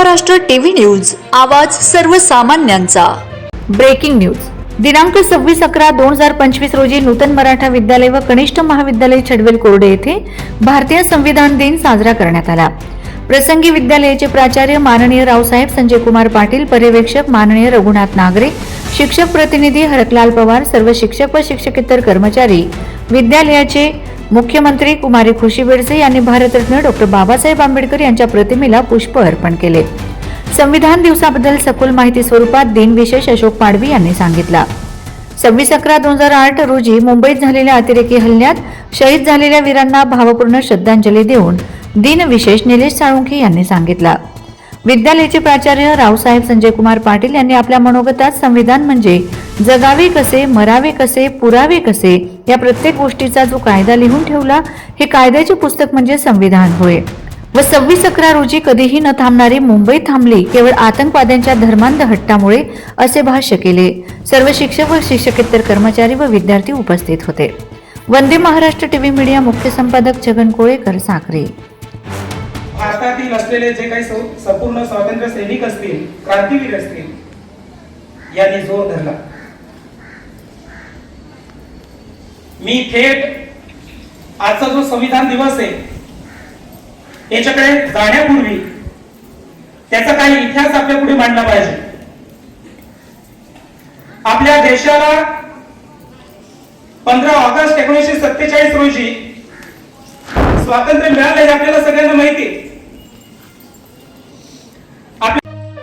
Maharashtra TV news आवाज सर्वसामान्यांचा. Breaking news. दिनांक सव्वीस अकरा दोन हजार पंचवीस रोजी नूतन मराठा विद्यालय व कनिष्ठ महाविद्यालय छडवेल कोरडे येथे भारतीय संविधान दिन साजरा करण्यात आला. प्रसंगी विद्यालयाचे प्राचार्य माननीय रावसाहेब संजय कुमार पाटील पर्यवेक्षक माननीय रघुनाथ नागरे शिक्षक प्रतिनिधी हरकलाल पवार सर्व शिक्षक व शिक्षकेतर कर्मचारी विद्यालयाचे मुख्यमंत्री कुमारी खुशी बेडसे यांनी भारतरत्न डॉक्टर बाबासाहेब आंबेडकर यांच्या प्रतिमेला पुष्प अर्पण केले. संविधान दिवसाबद्दल सखोल माहिती स्वरूपात दिनविशेष अशोक पाडवी यांनी सांगितला. सव्वीस अकरा दोन हजार आठ रोजी मुंबईत झालेल्या अतिरेकी हल्ल्यात शहीद झालेल्या वीरांना भावपूर्ण श्रद्धांजली देऊन दिनविशेष निलेश साळुंखे यांनी सांगितला. विद्यालयाचे प्राचार्य रावसाहेब संजय कुमार पाटील यांनी आपल्या मनोगतात संविधान म्हणजे जगावे कसे मरावे कसे पुरावे कसे या प्रत्येक गोष्टीचा जो कायदा लिहून ठेवला हे कायद्याचे पुस्तक म्हणजे संविधान. होय. व सव्वीस अकरा रोजी कधीही न थांबणारी मुंबई थांबली केवळ आतंकवाद्यांच्या धर्मांध हट्टामुळे असे भाष्य केले. सर्व शिक्षक व शिक्षकेतर कर्मचारी व विद्यार्थी उपस्थित होते. वंदे महाराष्ट्र टीव्ही मीडिया मुख्य संपादक छगन कोळेकर साखरे. भारतातील असलेले जे काही संपूर्ण स्वातंत्र्य सैनिक असतील क्रांतीवीर असतील यांनी जोर धरला. मी थेट आजचा जो संविधान दिवस आहे याच्याकडे जाण्यापूर्वी त्याचा काही इतिहास आपल्या पुढे मांडला पाहिजे. आपल्या देशाला पंधरा ऑगस्ट एकोणीसशे सत्तेचाळीस रोजी स्वातंत्र्य मिळालं हे आपल्याला सगळ्यांना माहिती आहे.